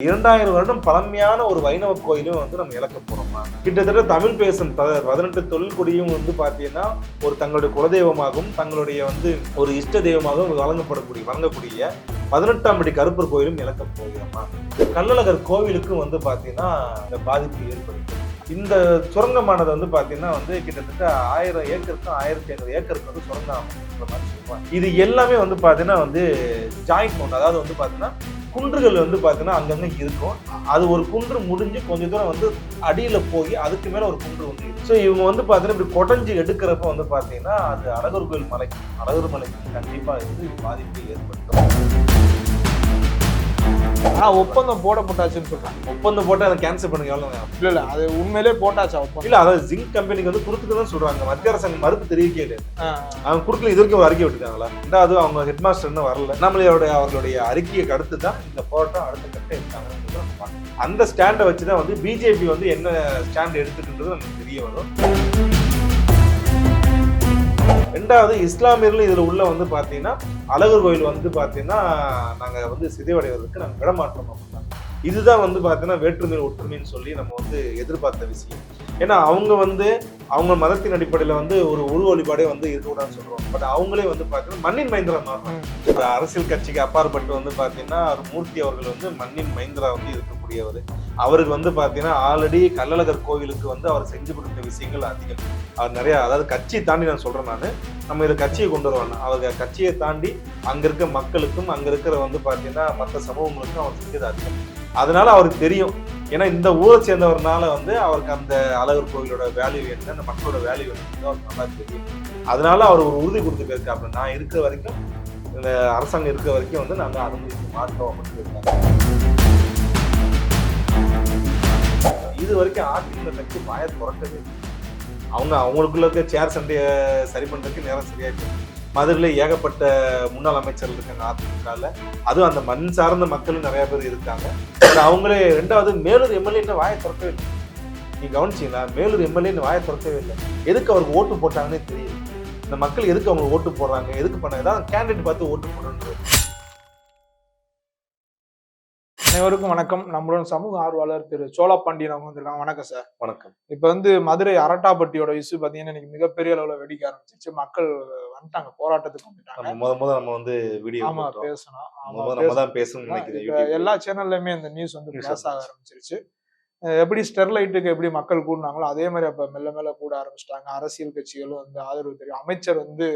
இரண்டாயிரம் வருடம் பழமையான ஒரு வைணவ கோயிலும் வந்து நம்ம இழக்க போறோமா. கிட்டத்தட்ட தமிழ் பேசும் ப- பதினெட்டு தொழில்குடியும் வந்து பார்த்தீங்கன்னா ஒரு தங்களுடைய குலதெய்வமாகவும் தங்களுடைய வந்து ஒரு இஷ்ட தெய்வமாகவும் வழங்கப்படக்கூடிய வழங்கக்கூடிய பதினெட்டாம் படி கருப்பர் கோயிலும் இழக்க போகிறோமா? கள்ளழகர் கோவிலுக்கும் வந்து பார்த்தீங்கன்னா இந்த பாதிப்பு ஏற்படுது. இந்த சுரங்கமானது வந்து பார்த்தீங்கன்னா வந்து கிட்டத்தட்ட ஆயிரம் ஏக்கருக்கும் ஆயிரத்தி ஐநூறு ஏக்கருக்கு வந்து சுரங்கம் இது எல்லாமே வந்து பார்த்தீங்கன்னா வந்து ஜாயிண்ட் ஒன்று அதாவது வந்து பார்த்தீங்கன்னா குன்றுகள் வந்து பார்த்தீங்கன்னா அங்கங்கே இருக்கும். அது ஒரு குன்று முடிஞ்சு கொஞ்ச தூரம் வந்து அடியில் போய் அதுக்கு மேலே ஒரு குன்று வந்து ஸோ இவங்க வந்து பார்த்தீங்கன்னா இப்படி கொடைஞ்சு எடுக்கிறப்ப வந்து பார்த்தீங்கன்னா அது அழகர் கோயில் மலைக்கு அழகர் மலைக்கு கண்டிப்பாக வந்து பாதிப்பை ஏற்படுத்தும். ஆனா ஒப்பந்தம் போடப்பட்டாச்சுன்னு சொல்றாங்க ஒப்பந்தம் போட்டு அதை கேன்சல் பண்ணுங்க எவ்வளோ நேரம்? இல்ல இல்ல அது உண்மையிலே போட்டாச்சா ஒப்பந்தம்? இல்ல அதாவது ஜிங்க் கம்பெனிக்கு வந்து கொடுத்துட்டு தான் சொல்றாங்க. மத்திய அரசாங்கம் மறுப்பு ஆ, அவங்க கொடுக்கல இது வரைக்கும் ஒரு அறிக்கை விட்டுருக்காங்களா ரெண்டாவது அவங்க ஹெட் மாஸ்டர் இன்னும் வரல. நம்மளுடைய அவர்களுடைய அறிக்கையை அடுத்து தான் இந்த போராட்டம் அடுத்த கட்ட எடுத்தாங்க அந்த ஸ்டாண்டை வச்சு தான் வந்து பிஜேபி வந்து என்ன ஸ்டாண்ட் எடுத்துக்கின்றது நமக்கு தெரிய வரும். ரெண்டாவது இஸ்லாமியர்கள் இதுல உள்ள வந்து பாத்தீங்கன்னா அழகர் கோயில் வந்து பாத்தீங்கன்னா நாங்க வந்து சிதைவடைவதற்கு நாங்க விடமாட்டோம் அப்படின்னா இதுதான் வந்து பாத்தீங்கன்னா வேற்றுமை ஒற்றுமைன்னு சொல்லி நம்ம வந்து எதிர்பார்த்த விஷயம். ஏன்னா அவங்க வந்து அவங்க மதத்தின் அடிப்படையில வந்து ஒரு உருவ வழிபாடே வந்து இருக்கக்கூடாதுன்னு சொல்றோம். பட் அவங்களே வந்து பாத்தீங்கன்னா மண்ணின் மைந்திரா மாறுறாங்க. அரசியல் கட்சிக்கு அப்பாற்பட்டு வந்து பாத்தீங்கன்னா ஒரு மூர்த்தி அவர்கள் வந்து மண்ணின் மைந்திரா வந்து இருக்கக்கூடியவர் அவருக்கு வந்து பார்த்தீங்கன்னா ஆல்ரெடி கள்ளழகர் கோவிலுக்கு வந்து அவர் செஞ்சு கொடுத்த விஷயங்கள் அதிகம். அவர் நிறையா அதாவது கட்சியை தாண்டி நான் சொல்கிறேன் நான். நம்ம இதை கட்சியை கொண்டு வருவாங்க அவர் கட்சியை தாண்டி அங்கே இருக்க மக்களுக்கும் அங்கே இருக்கிற வந்து பார்த்தீங்கன்னா மற்ற சமூகங்களுக்கும் அவர் செஞ்சது அதிகம். அதனால அவருக்கு தெரியும். ஏன்னா இந்த ஊரை சேர்ந்தவர்னால வந்து அவருக்கு அந்த அழகர் கோவிலோட வேல்யூ என்ன அந்த மக்களோட வேல்யூ என்ன அவருக்கு நல்லா தெரியும். அதனால அவர் ஒரு உறுதி கொடுத்து போயிருக்காரு நான் இருக்கிற வரைக்கும் இந்த அரசாங்கம் இருக்கிற வரைக்கும் வந்து நாங்கள் அனுமதிக்க மாட்டோம் அப்படின்னு இருக்காங்க. இது வரைக்கும் அதிமுக கட்சி வாய திறக்கவே இல்லை. அவங்க அவங்களுக்குள்ள இருக்க சேர் சண்டையை சரி பண்ணுறதுக்கு நேரம் சரியாயிட்டு மதுரையில் ஏகப்பட்ட முன்னாள் அமைச்சர்கள் இருக்காங்க அதிமுகவில் அதுவும் அந்த மண் சார்ந்த மக்களும் நிறைய பேர் இருக்காங்க. அவங்களே ரெண்டாவது மேலூர் எம்எல்ஏன்னு வாயை திறக்கவே இல்லை. நீங்கள் கவனிச்சிங்களா? மேலூர் எம்எல்ஏன்னு வாயை திறக்கவே இல்லை. எதுக்கு அவருக்கு ஓட்டு போட்டாங்கன்னே தெரியல. இந்த மக்கள் எதுக்கு அவங்க ஓட்டு போடுறாங்க? எதுக்கு பண்ண ஏதாவது கேண்டிடேட் பார்த்து ஓட்டு போடுறது அனைவருக்கும் வணக்கம். நம்மளுடன் சமூக ஆர்வலர் திரு சோழா பாண்டியன் அவங்க வந்திருக்காங்க. வணக்கம் சார். வணக்கம். இப்ப வந்து மதுரை அரட்டாப்பட்டியோட இஷ்யூ பாத்தீங்கன்னா இன்னைக்கு மிகப்பெரிய அளவுல வெடிக்க ஆரம்பிச்சிச்சு மக்கள் வந்துட்டாங்க. போராட்டத்துக்கு வந்துட்டாங்க. முத முத நம்ம வந்து வீடியோ ஆமா பேசணும். நம்ம. தான் பேசணும்னு நினைக்கிறேன். எல்லா சேனல்லையுமே இந்த நியூஸ் வந்து பேச ஆரம்பிச்சிருச்சு. எப்படி ஸ்டெர்லைட்டுக்கு எப்படி மக்கள் கூடினாங்களோ அதே மாதிரி அப்ப மெல்ல மெல்ல கூட ஆரம்பிச்சிட்டாங்க. அரசியல் கட்சிகளும் வந்து ஆதரவு தெரியும். அமைச்சர் வந்து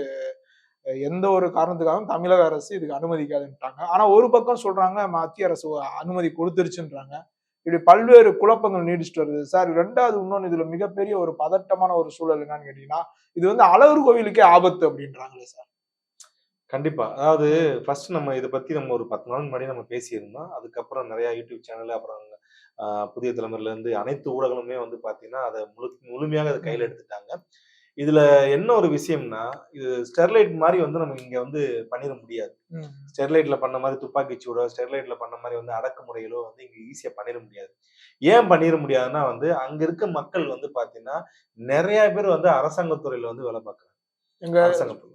எந்த ஒரு காரணத்துக்காகவும் தமிழக அரசு இதுக்கு அனுமதிக்காதுன்ட்டாங்க ஆனா ஒரு பக்கம் சொல்றாங்க மத்திய அரசு அனுமதி கொடுத்துருச்சுன்றாங்க. இப்படி பல்வேறு குழப்பங்கள் நீடிச்சுட்டு வருது. சார் ரெண்டாவது இன்னொன்னு இதுல மிகப்பெரிய ஒரு பதட்டமான ஒரு சூழல் என்னன்னு கேட்டீங்கன்னா இது வந்து அழகர் கோவிலுக்கே ஆபத்து அப்படின்றாங்களே சார். கண்டிப்பா. அதாவது ஃபர்ஸ்ட் நம்ம இதை பத்தி நம்ம ஒரு பத்து நாள் முன்னாடி நம்ம பேசியிருந்தோம். அதுக்கப்புறம் நிறைய யூடியூப் சேனல் அப்புறம் ஆஹ், புதிய தலைமுறையில இருந்து அனைத்து ஊடகங்களுமே வந்து பாத்தீங்கன்னா அதை முழு முழுமையாக அதை கையில எடுத்துட்டாங்க. இதுல என்ன ஒரு விஷயம்னா இது ஸ்டெர்லைட் மாதிரி வந்து நம்ம இங்க வந்து பண்ணிட முடியாது. ஸ்டெர்லைட்ல பண்ண மாதிரி துப்பாக்கி சூடோ ஸ்டெர்லைட்ல பண்ண மாதிரி வந்து அடக்குமுறைகளோ வந்து இங்க ஈஸியா பண்ணிட முடியாது. ஏன் பண்ணிட முடியாதுன்னா வந்து அங்க இருக்க மக்கள் வந்து பாத்தீங்கன்னா நிறைய பேர் வந்து அரசாங்கத்துறையில வந்து வேலை பார்க்கறாங்க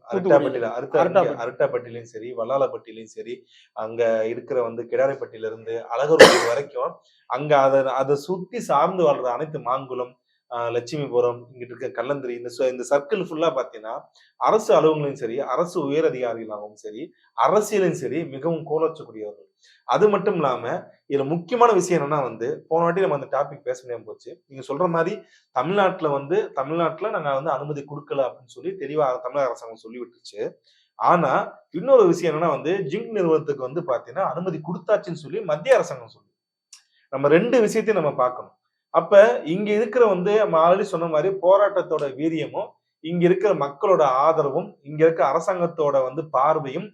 அரிட்டாப்பட்டியில அரிட்டா அரிட்டாப்பட்டி. அரிட்டாப்பட்டிலையும் சரி வல்லாலப்பட்டிலையும் சரி அங்க இருக்கிற வந்து கிடாரைப்பட்டியில இருந்து அழகர் வரைக்கும் அங்க அதை அதை சுத்தி சார்ந்து வாழ்ற அனைத்து மாங்குளம் லட்சுமிபுரம் இங்கிட்டு இருக்க கல்லந்திரி இந்த இந்த சர்க்கிள் ஃபுல்லாக பார்த்தீங்கன்னா அரசு அலுவலகங்களையும் சரி அரசு உயர் அதிகாரிகளாகவும் சரி அரசியலும் சரி மிகவும் கோலச்சக்கூடியவர்கள் அது மட்டும் இல்லாமல் இதில் முக்கியமான விஷயம் என்னன்னா வந்து போன வாட்டி நம்ம அந்த டாபிக் பேச முடியாமல் போச்சு. நீங்கள் சொல்கிற மாதிரி தமிழ்நாட்டில் வந்து தமிழ்நாட்டில் நாங்கள் வந்து அனுமதி கொடுக்கல அப்படின்னு சொல்லி தெளிவாக தமிழக அரசாங்கம் சொல்லி விட்டுருச்சு ஆனா இன்னொரு விஷயம் என்னன்னா வந்து ஜிங் நிறுவனத்துக்கு வந்து பாத்தீங்கன்னா அனுமதி கொடுத்தாச்சுன்னு சொல்லி மத்திய அரசாங்கம் சொல்லி. நம்ம ரெண்டு விஷயத்தையும் நம்ம பார்க்கணும். அப்ப இங்க இருக்கிற வந்து நம்ம ஆல்ரெடி சொன்ன மாதிரி போராட்டத்தோட வீரியமும் இங்க இருக்கிற மக்களோட ஆதரவும் இங்க இருக்க அரசாங்கத்தோட வந்து பார்வையும்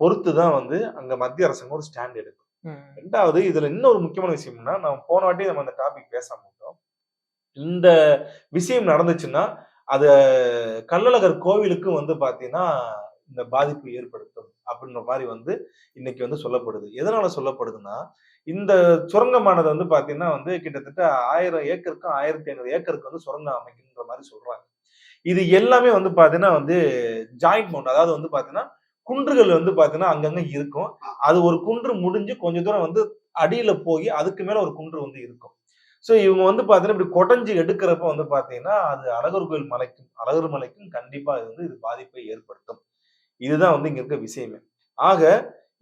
பொறுத்து தான் வந்து அங்க மத்திய அரசாங்கம் ஒரு ஸ்டாண்ட் எடுக்கும். ரெண்டாவது இதுல இன்னொரு முக்கியமான விஷயம்னா நம்ம போன வாட்டி நம்ம அந்த டாபிக் பேசாம விட்டோம். இந்த விஷயம் நடந்துச்சுன்னா அது கள்ளழகர் கோவிலுக்கும் வந்து பாத்தீங்கன்னா இந்த பாதிப்பு ஏற்படுத்தும். அப்படின்ற மாதிரி வந்து இன்னைக்கு வந்து சொல்லப்படுது. எதனால சொல்லப்படுதுன்னா இந்த சுரங்கமானது வந்து பாத்தீங்கன்னா வந்து கிட்டத்தட்ட ஆயிரம் ஏக்கருக்கும் ஆயிரத்தி ஐநூறு ஏக்கருக்கு வந்து சுரங்கம் அமைக்குன்ற மாதிரி சொல்றாங்க. இது எல்லாமே வந்து பாத்தீங்கன்னா வந்து ஜாயிண்ட் மவுண்ட் அதாவது வந்து பாத்தீங்கன்னா குன்றுகள் வந்து பாத்தீங்கன்னா அங்கங்க இருக்கும். அது ஒரு குன்று முடிஞ்சு கொஞ்ச தூரம் வந்து அடியில போய் அதுக்கு மேல ஒரு குன்று வந்து இருக்கும். ஸோ இவங்க வந்து பார்த்தீங்கன்னா இப்படி கொடைஞ்சு எடுக்கிறப்ப வந்து பார்த்தீங்கன்னா அது அழகர் கோயில் மலைக்கும் அழகர் மலைக்கும் கண்டிப்பா இது வந்து இது பாதிப்பை ஏற்படுத்தும். இதுதான் வந்து இங்க இருக்க விஷயமே. ஆக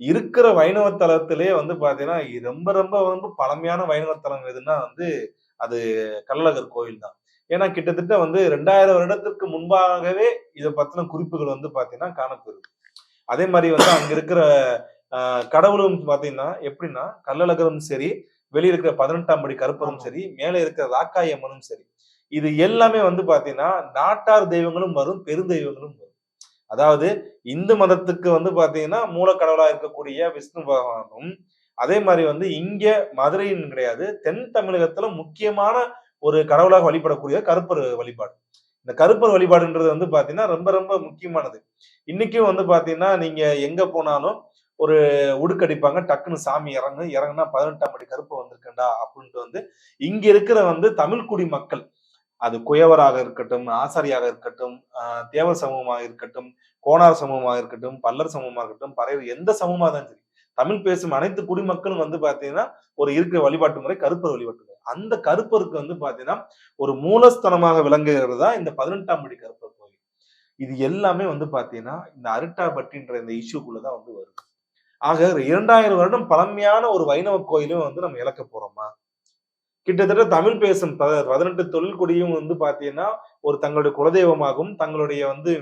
இருக்கிற வைணவ தலத்திலே வந்து பாத்தீங்கன்னா ரொம்ப ரொம்ப ரொம்ப பழமையான வைணவ தலம் எதுன்னா வந்து அது கள்ளழகர் கோயில் தான். ஏன்னா கிட்டத்தட்ட வந்து ரெண்டாயிரம் வருடத்திற்கு முன்பாகவே இதை பத்தின குறிப்புகள் வந்து பாத்தீங்கன்னா காணப்பெறுது அதே மாதிரி வந்து அங்க இருக்கிற ஆஹ், கடவுளும் பாத்தீங்கன்னா எப்படின்னா கள்ளழகரும் சரி வெளியே இருக்கிற பதினெட்டாம் படி கருப்பரும். சரி மேலே இருக்கிற ராக்காய் அம்மனும் சரி. இது எல்லாமே வந்து பாத்தீங்கன்னா நாட்டார் தெய்வங்களும் வரும் பெருந்தெய்வங்களும் வரும். அதாவது இந்து மதத்துக்கு வந்து பாத்தீங்கன்னா மூலக்கடவுளா இருக்கக்கூடிய விஷ்ணு பகவானும் அதே மாதிரி வந்து இங்க மதுரையின் கிடையாது தென் தமிழகத்துல முக்கியமான ஒரு கடவுளாக வழிபடக்கூடிய கருப்பர் வழிபாடு. இந்த கருப்பர் வழிபாடுன்றது வந்து பாத்தீங்கன்னா ரொம்ப ரொம்ப முக்கியமானது. இன்னைக்கும் வந்து பாத்தீங்கன்னா நீங்க எங்க போனாலும் ஒரு உடுக்கடிப்பாங்க டக்குன்னு சாமி இறங்கு இறங்குனா பதினெட்டாம் படி கருப்பு வந்திருக்கேன்டா அப்படின்ட்டு வந்து இங்க இருக்கிற வந்து தமிழ்குடி மக்கள் அது குயவராக இருக்கட்டும் ஆசாரியாக இருக்கட்டும் ஆஹ் சமூகமாக இருக்கட்டும் கோணார் சமூகமாக இருக்கட்டும் பல்லர் சமூகமாக இருக்கட்டும் பறையர் எந்த சமூகமாக தான் சரி தமிழ் பேசும் அனைத்து குடிமக்களும் வந்து பாத்தீங்கன்னா ஒரு இருக்கிற வழிபாட்டு முறை கருப்பர் வழிபாட்டு முறை. அந்த கருப்பருக்கு வந்து பாத்தீங்கன்னா ஒரு மூலஸ்தனமாக விளங்குகிறது தான் இந்த பதினெட்டாம் படி கருப்பர் கோயில். இது எல்லாமே வந்து பாத்தீங்கன்னா இந்த அருட்டாபட்டின்ற இந்த இஷ்யூக்குள்ளதான் வந்து வரும் ஆக இரண்டாயிரம் வருடம் பழமையான ஒரு வைணவ கோயிலும் வந்து நம்ம இழக்க போறோமா? கிட்டத்தட்ட தமிழ் பேசும் பதினெட்டு தொழில் கொடியும் வந்து பாத்தீங்கன்னா ஒரு தங்களுடைய குலதெய்வமாகவும் தங்களுடைய வந்து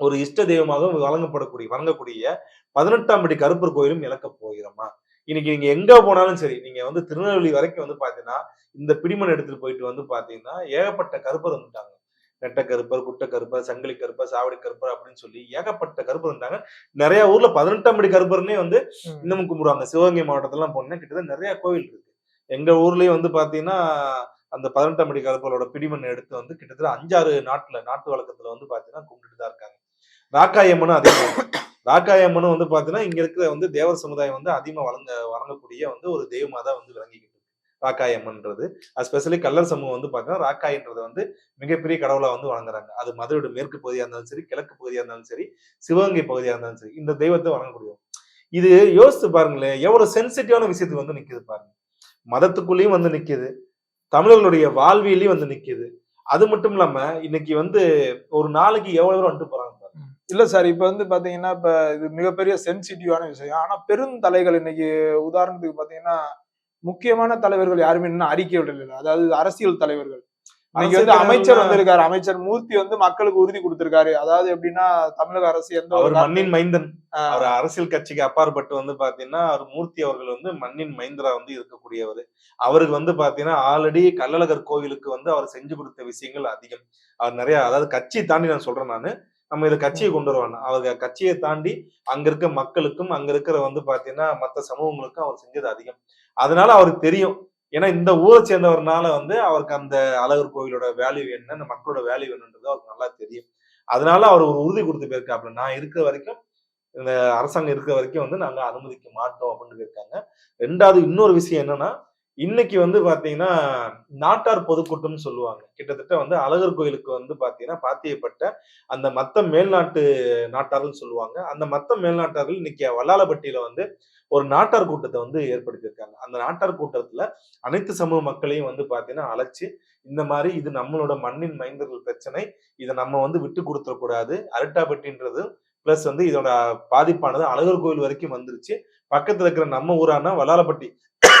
ஒரு இஷ்ட தெய்வமாகவும் வழங்கப்படக்கூடிய வழங்கக்கூடிய பதினெட்டாம் படி கருப்பர் கோயிலும் இழக்க போகிறோமா இன்னைக்கு நீங்க எங்க போனாலும் சரி நீங்க வந்து திருநெல்வேலி வரைக்கும் வந்து பாத்தீங்கன்னா இந்த பிடிமன் எடுத்துட்டு போயிட்டு வந்து பாத்தீங்கன்னா ஏகப்பட்ட கருப்பர் வந்துட்டாங்க. நெட்ட கருப்பர் குட்ட கருப்பர் சங்கிலி கருப்பர் சாவடி கருப்பர் அப்படின்னு சொல்லி ஏகப்பட்ட கருப்பர் இருந்தாங்க நிறைய ஊர்ல பதினெட்டாம் படி கருப்பர்னே வந்து. இன்னமும் கும்பிடுவாங்க. சிவகங்கை மாவட்டத்திலாம் போனீங்கன்னா கிட்டத்தட்ட நிறைய கோவில் இருக்கு. எங்க ஊர்லயே வந்து பாத்தீங்கன்னா அந்த பதினெட்டாம் படி கருப்பலோட பிடிமண் எடுத்து வந்து கிட்டத்தட்ட அஞ்சாறு நாட்டுல நாட்டு வழக்கத்துல வந்து பாத்தீங்கன்னா கும்பிட்டுட்டு தான் இருக்காங்க. ராக்காயம்மனும் அதிகமாக ராக்காயம்மனும் வந்து பாத்தீங்கன்னா இங்க இருக்கிற வந்து தேவர் சமுதாயம் வந்து அதிகமா வழங்க வழங்கக்கூடிய வந்து ஒரு தெய்வமா தான் வந்து விளங்கிக்கிட்டு இருக்கு. ராக்காயம்மன்றது ஸ்பெஷலி கல்லர் சமூகம் வந்து பாத்தீங்கன்னா ராக்காயன்றது வந்து மிகப்பெரிய கடவுளா வந்து வழங்குறாங்க அது மதுரையோட மேற்கு பகுதியா இருந்தாலும் சரி கிழக்கு பகுதியா இருந்தாலும் சரி சிவகங்கை பகுதியா இருந்தாலும் சரி இந்த தெய்வத்தை வழங்கக்கூடிய இது யோசித்து பாருங்களேன் எவ்வளவு சென்சிட்டிவான விஷயத்துக்கு வந்து நிக்குது பாருங்க. மதத்துக்குள்ளேயும் வந்து நிற்கிது தமிழர்களுடைய வாழ்வியலையும் வந்து நிற்கிது அது மட்டும் இல்லாம இன்னைக்கு வந்து ஒரு நாளைக்கு எவ்வளவு தூரம் வந்துட்டு போறாங்க இல்ல சார் இப்ப வந்து பாத்தீங்கன்னா இப்ப இது மிகப்பெரிய சென்சிட்டிவான விஷயம். ஆனா பெருந்தலைகள் இன்னைக்கு உதாரணத்துக்கு பாத்தீங்கன்னா முக்கியமான தலைவர்கள் யாருமே இன்னும் அறிக்கை விடல அதாவது அரசியல் தலைவர்கள். இன்னைக்கு வந்து அமைச்சர் வந்திருக்காரு. அமைச்சர் மூர்த்தி வந்து மக்களுக்கு உறுதி கொடுத்திருக்காரு. அதாவது எப்படின்னா தமிழக அரசு எந்த ஒரு மண்ணின் மைந்தன். அவர் அரசியல் கட்சிக்கு அப்பாற்பட்டு வந்து பாத்தீங்கன்னா அவர் மூர்த்தி அவர்கள் வந்து மண்ணின் மைந்தரா வந்து இருக்கக்கூடியவர். அவருக்கு வந்து பாத்தீங்கன்னா ஆல்ரெடி கள்ளழகர் கோவிலுக்கு வந்து அவர் செஞ்சு கொடுத்த விஷயங்கள் அதிகம். அவர் நிறைய அதாவது கட்சியை தாண்டி நான் சொல்றேன் நானு. நம்ம இதை கட்சியை கொண்டு வருவாங்க அவர் கட்சியை தாண்டி அங்க இருக்க மக்களுக்கும் அங்க இருக்கிற வந்து பாத்தீங்கன்னா மத்த சமூகங்களுக்கும் அவர் செஞ்சது அதிகம். அதனால அவருக்கு தெரியும். ஏன்னா இந்த ஊரை சேர்ந்தவர்னால வந்து அவருக்கு அந்த அழகர் கோவிலோட வேல்யூ என்ன அந்த மக்களோட வேல்யூ என்னன்றது அவருக்கு நல்லா தெரியும். அதனால அவர் ஒரு உறுதி கொடுத்து போயிருக்காப்ல நான் இருக்கிற வரைக்கும் இந்த அரசாங்கம் இருக்கிற வரைக்கும் வந்து நாங்கள் அனுமதிக்க மாட்டோம் அப்படின்னு இருக்காங்க ரெண்டாவது இன்னொரு விஷயம் என்னன்னா இன்னைக்கு வந்து பாத்தீங்கன்னா நாட்டார் பொதுக்கூட்டம்னு சொல்லுவாங்க. கிட்டத்தட்ட வந்து அழகர் கோயிலுக்கு வந்து பாத்தீங்கன்னா பாத்தியப்பட்ட அந்த மத்த மேல்நாட்டு நாட்டார்கள் சொல்லுவாங்க. அந்த மத்த மேல்நாட்டார்கள் இன்னைக்கு வல்லாலப்பட்டியில வந்து ஒரு நாட்டார் கூட்டத்தை வந்து ஏற்படுத்தியிருக்காங்க. அந்த நாட்டார் கூட்டத்துல அனைத்து சமூக மக்களையும் வந்து பாத்தீங்கன்னா அழைச்சு இந்த மாதிரி இது நம்மளோட மண்ணின் மைந்தர்கள் பிரச்சனை இதை நம்ம வந்து விட்டு கொடுத்துடக்கூடாது. அரட்டாப்பட்டின்றது பிளஸ் வந்து இதோட பாதிப்பானது அழகர் கோயில் வரைக்கும் வந்துருச்சு. பக்கத்துல இருக்கிற நம்ம ஊரான வல்லாலப்பட்டி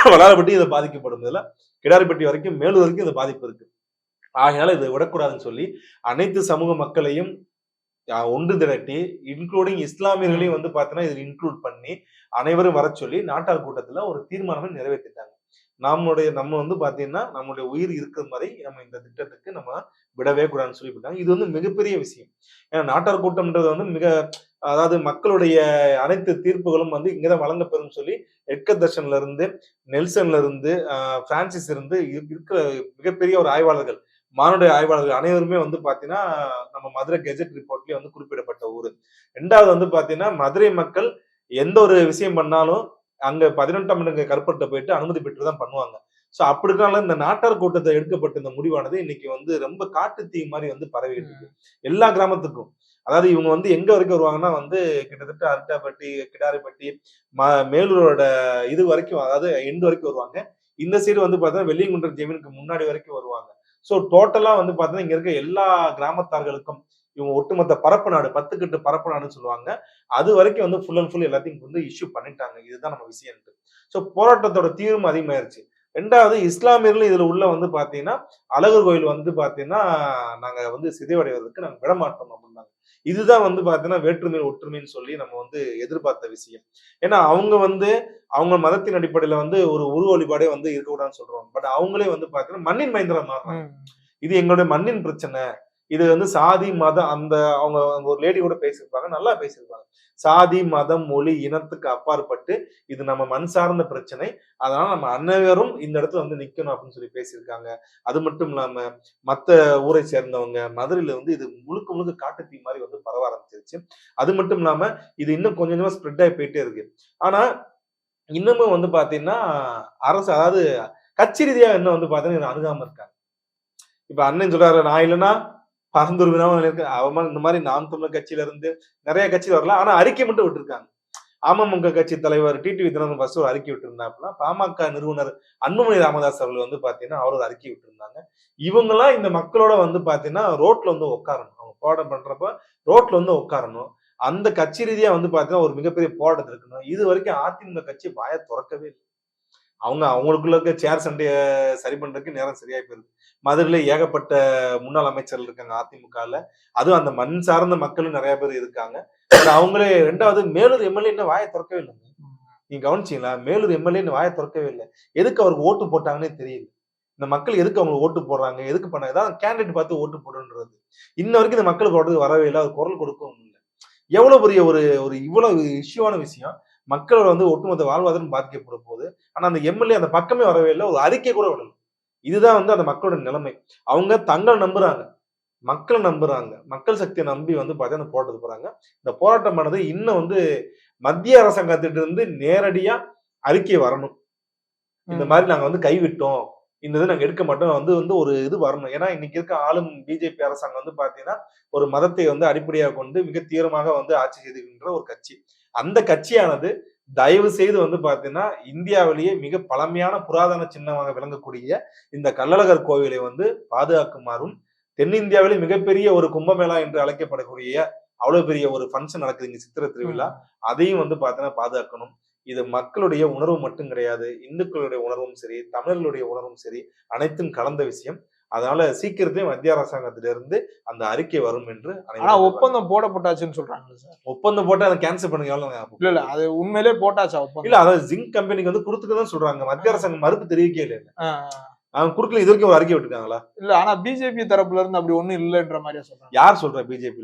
வளாரப்பட்டி இதை பாதிக்கப்படும். இதில் கிடாரிப்பட்டி வரைக்கும் மேலூர் வரைக்கும் இது பாதிப்பு இருக்கு. ஆகையால இதை விடக்கூடாதுன்னு சொல்லி அனைத்து சமூக மக்களையும் ஒன்று திரட்டி இன்க்ளூடிங் இஸ்லாமியர்களையும் வந்து பார்த்தீங்கன்னா இதில் இன்க்ளூட் பண்ணி அனைவரும் வர சொல்லி நாட்டார் கூட்டத்தில் ஒரு தீர்மானமே நிறைவேற்றிட்டாங்க. நம்மளுடைய நம்ம வந்து பார்த்தீங்கன்னா நம்மளுடைய உயிர் இருக்கிற மாதிரி நம்ம இந்த திட்டத்துக்கு நம்ம விடவே கூடாதுன்னு சொல்லி போட்டாங்க இது வந்து மிகப்பெரிய விஷயம். ஏன்னா நாட்டார் கூட்டம்ன்றது வந்து மிக அதாவது மக்களுடைய அனைத்து தீர்ப்புகளும் வந்து இங்கதான் வழங்கப்பெறும் சொல்லி எட்கர் தர்ஷன்ல இருந்து நெல்சன்ல இருந்து பிரான்சிஸ் இருந்து இரு- இருக்கிற மிகப்பெரிய ஒரு ஆய்வாளர்கள் மானுட ஆய்வாளர்கள் அனைவருமே வந்து பாத்தீங்கன்னா நம்ம மதுரை கெஜெட் ரிப்போர்ட்லயே வந்து குறிப்பிடப்பட்ட ஊர். ரெண்டாவது வந்து பாத்தீங்கன்னா மதுரை மக்கள் எந்த ஒரு விஷயம் பண்ணாலும் அங்க பதினெட்டாம் இடங்க கருப்பட்ட போயிட்டு அனுமதி பெற்று தான் பண்ணுவாங்க. சோ அப்படி இருக்கனால இந்த நாட்டார் கூட்டத்தை எடுக்கப்பட்ட இந்த முடிவானது இன்னைக்கு வந்து ரொம்ப காட்டு தீ மாதிரி வந்து பரவிட்டு இருக்கு. எல்லா கிராமத்துக்கும். அதாவது இவங்க வந்து எங்க வரைக்கும் வருவாங்கன்னா வந்து கிட்டத்தட்ட அருட்டாப்பட்டி கிடாரிப்பட்டி ம மேலூரோட இது வரைக்கும் அதாவது எண்டு வரைக்கும் வருவாங்க. இந்த சைடு வந்து பார்த்தீங்கன்னா வெள்ளியங்குன்றம் ஜெமீனுக்கு முன்னாடி வரைக்கும் வருவாங்க. ஸோ டோட்டலா வந்து பார்த்தீங்கன்னா இங்க இருக்க எல்லா கிராமத்தார்களுக்கும் இவங்க ஒட்டுமொத்த பரப்பு நாடு பத்து கட்டு பரப்பு நாடுன்னு சொல்லுவாங்க. அது வரைக்கும் வந்து ஃபுல் அண்ட் ஃபுல் எல்லாத்தையும் வந்து இஷ்யூ பண்ணிட்டாங்க. இதுதான் நம்ம விஷயம்ட்டு ஸோ போராட்டத்தோட தீவிரம் அதிகமாயிருச்சு. ரெண்டாவது இஸ்லாமியர்களும் இதுல உள்ள வந்து பாத்தீங்கன்னா அழகர் கோயில் வந்து பாத்தீங்கன்னா நாங்க வந்து சிதைவடைவதற்கு நாங்க விடமாட்டோம் அப்படின்னாங்க. இதுதான் வந்து பாத்தீங்கன்னா வேற்றுமை ஒற்றுமைன்னு சொல்லி நம்ம வந்து எதிர்பார்த்த விஷயம். ஏன்னா அவங்க வந்து அவங்க மதத்தின் அடிப்படையில வந்து ஒரு உருவ வழிபாடே வந்து இருக்கக்கூடாதுன்னு சொல்றாங்க பட் அவங்களே வந்து பாத்தீங்கன்னா மண்ணின் மைந்தரா மாறுறாங்க. இது எங்களுடைய மண்ணின் பிரச்சனை. இது வந்து சாதி மதம் அந்த அவங்க அவங்க ஒரு லேடி கூட பேசியிருப்பாங்க நல்லா பேசியிருப்பாங்க. சாதி மதம் மொழி இனத்துக்கு அப்பாற்பட்டு இது நம்ம மண் சார்ந்த பிரச்சனை. அதனால நம்ம அனைவரும் இந்த இடத்துல வந்து நிக்கணும் அப்படின்னு சொல்லி பேசியிருக்காங்க. அது மட்டும் இல்லாம மத்த ஊரை சேர்ந்தவங்க மதுரையில வந்து இது முழுக்க முழுக்க காட்டு தீ மாதிரி வந்து பரவ ஆரம்பிச்சிருச்சு. அது மட்டும் இல்லாம இது இன்னும் கொஞ்சம் கொஞ்சமா ஸ்ப்ரெட் ஆகி போயிட்டே இருக்கு. ஆனா இன்னமும் வந்து பாத்தீங்கன்னா அரசு அதாவது கட்சி ரீதியா இன்னும் வந்து பாத்தீங்கன்னா அணுகாம இருக்காங்க. இப்ப அண்ணன் சொல்றாரு நான் இல்லைன்னா பரந்தூர் வினாவும் இருக்கு அவன் இந்த மாதிரி நாம் தமிழர் கட்சியில இருந்து நிறைய கட்சி வரலாம் ஆனா அறிக்கை மட்டும் விட்டுருக்காங்க. அமமுக கட்சி தலைவர் டிடி தினகரன் ஃபர்ஸ்ட் ஒரு அறிக்கை விட்டுருந்தாப்புல பாமக நிறுவனர் அன்புமணி ராமதாஸ் அவர்கள் வந்து பாத்தீங்கன்னா அவர் ஒரு அறிக்கை விட்டுருந்தாங்க. இவங்கெல்லாம் இந்த மக்களோட வந்து பாத்தீங்கன்னா ரோட்ல வந்து உட்காரணும் அவங்க போராட்டம் பண்றப்ப ரோட்ல வந்து உட்காரணும் அந்த கட்சி ரீதியா வந்து பாத்தீங்கன்னா ஒரு மிகப்பெரிய போராட்டத்தில் இருக்கணும். இது வரைக்கும் அதிமுக கட்சி வாயை திறக்கவே இல்லை. அவங்க அவங்களுக்குள்ள இருக்க சேர் சண்டையை சரி பண்றதுக்கு நேரம் சரியா போயிருது. மதுரையில ஏகப்பட்ட முன்னாள் அமைச்சர்கள் இருக்காங்க அதிமுகல. அதுவும் அந்த மண் சார்ந்த மக்களும் நிறைய பேர் இருக்காங்க. அவங்களே ரெண்டாவது மேலூர் எம்எல்ஏ இன்னும் வாயை திறக்கவே இல்லைங்க. நீங்க கவனிச்சீங்களா? மேலூர் எம்எல்ஏ இன்னும் வாயை திறக்கவே இல்லை. எதுக்கு அவருக்கு ஓட்டு போட்டாங்கன்னே தெரியல. இந்த மக்கள் எதுக்கு அவங்க ஓட்டு போடுறாங்க? எதுக்கு பண்ண? ஏதாவது கேண்டிடேட் பார்த்து ஓட்டு போடுன்றது. இன்ன வரைக்கும் இந்த மக்கள் போடுறது வரவே இல்லை. அவர் குரல் கொடுக்கவும் இல்லை. எவ்வளவு பெரிய ஒரு ஒரு இவ்வளவு இஷ்யூவான விஷயம். மக்களோட வந்து ஒட்டுமொத்த வாழ்வாதாரம் பாதிக்கப்பட போகுது. ஆனா அந்த எம்எல்ஏ அந்த பக்கமே வரவே இல்லை. ஒரு அறிக்கை கூட விடல இதுதான் வந்து அந்த மக்களோட நிலைமை. அவங்க தங்களை நம்புறாங்க. மக்களை நம்புறாங்க. மக்கள் சக்தியை நம்பி வந்து பார்த்தீங்கன்னா போராட்டத்துக்கு போறாங்க. இந்த போராட்டமானது இன்னும் வந்து மத்திய அரசாங்கத்திட்ட இருந்து நேரடியா அறிக்கை வரணும். இந்த மாதிரி நாங்க வந்து கைவிட்டோம். இந்த இது நாங்க எடுக்க மாட்டோம். வந்து வந்து ஒரு இது வரணும். ஏன்னா இன்னைக்கு இருக்க ஆளும் பிஜேபி அரசாங்கம் வந்து பாத்தீங்கன்னா ஒரு மதத்தை வந்து அடிப்படையாக கொண்டு மிக தீவிரமாக வந்து ஆட்சி செய்துகின்ற ஒரு கட்சி. அந்த கட்சியானது தயவு செய்து வந்து பாத்தீங்கன்னா இந்தியாவிலேயே மிக பழமையான புராதன சின்னமாக விளங்கக்கூடிய இந்த கள்ளழகர் கோவிலை வந்து பாதுகாக்குமாறும் தென்னிந்தியாவிலே மிகப்பெரிய ஒரு கும்பமேளா என்று அழைக்கப்படக்கூடிய அவ்வளவு பெரிய ஒரு ஃபங்க்ஷன் நடக்குது இங்க சித்திர திருவிழா. அதையும் வந்து பார்த்தீங்கன்னா பாதுகாக்கணும். இது மக்களுடைய உணர்வு மட்டும் கிடையாது இந்துக்களுடைய உணர்வும் சரி தமிழர்களுடைய உணர்வும் சரி அனைத்தும் கலந்த விஷயம். அதனால சீக்கிரத்தையும் மத்திய அரசாங்கத்திலிருந்து அந்த அறிக்கை வரும் என்று ஆனா. ஒப்பந்தம் போடப்பட்டாச்சுன்னு சொல்றாங்க சார்? ஒப்பந்தம் போட்டு அதை கேன்சல் பண்ணுங்க எவ்வளவு? இல்ல இல்ல அது உண்மையிலே போட்டாச்சா ஒப்பந்தம்? இல்ல அதாவது ஜிங்க் கம்பெனிக்கு வந்து கொடுத்துக்கதான் சொல்றாங்க. மத்திய அரசாங்கம் மறுப்பு தெரிவிக்கவே இல்லை அவங்க குடுக்கல இது வரைக்கும் ஒரு அறிக்கை விட்டுருக்காங்களா? இல்ல ஆனா பிஜேபி தரப்புல இருந்து அப்படி ஒண்ணும் இல்லன்ற மாதிரியா சொல்றாங்க. யார் சொல்ற பிஜேபி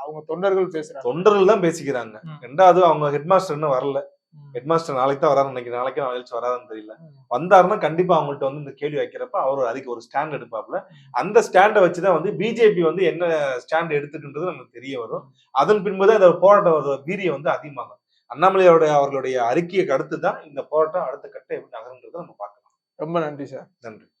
அவங்க தொண்டர்கள் பேசுறாங்க. தொண்டர்கள் தான் பேசிக்கிறாங்க. ரெண்டாவது அவங்க ஹெட்மாஸ்டர் இன்னும் வரல. ம். ஹெட்மாஸ்டர் நாளைக்கு தான் வராரு நினைக்கிறேன். நாளைக்கு நாளைக்கு வராதுன்னு தெரியல. வந்தாருன்னா கண்டிப்பா அவங்கள்ட்ட வந்து இந்த கேள்வி வைக்கிறப்ப அவர் அதுக்கு ஒரு ஸ்டாண்ட் எடுப்பாப்ல அந்த ஸ்டாண்டை வச்சுதான் வந்து பிஜேபி வந்து என்ன ஸ்டாண்ட் எடுத்துக்கின்றது நமக்கு தெரிய வரும். அதன் பின்புதான் இந்த போராட்டம் வீரியம் வந்து அதிகமாகும். அண்ணாமலையோட அவர்களுடைய அறிக்கையை அடுத்து தான் இந்த போராட்டம் அடுத்த கட்டம் எப்படி நகருன்றதை நம்ம பார்க்கலாம். ரொம்ப நன்றி சார். நன்றி.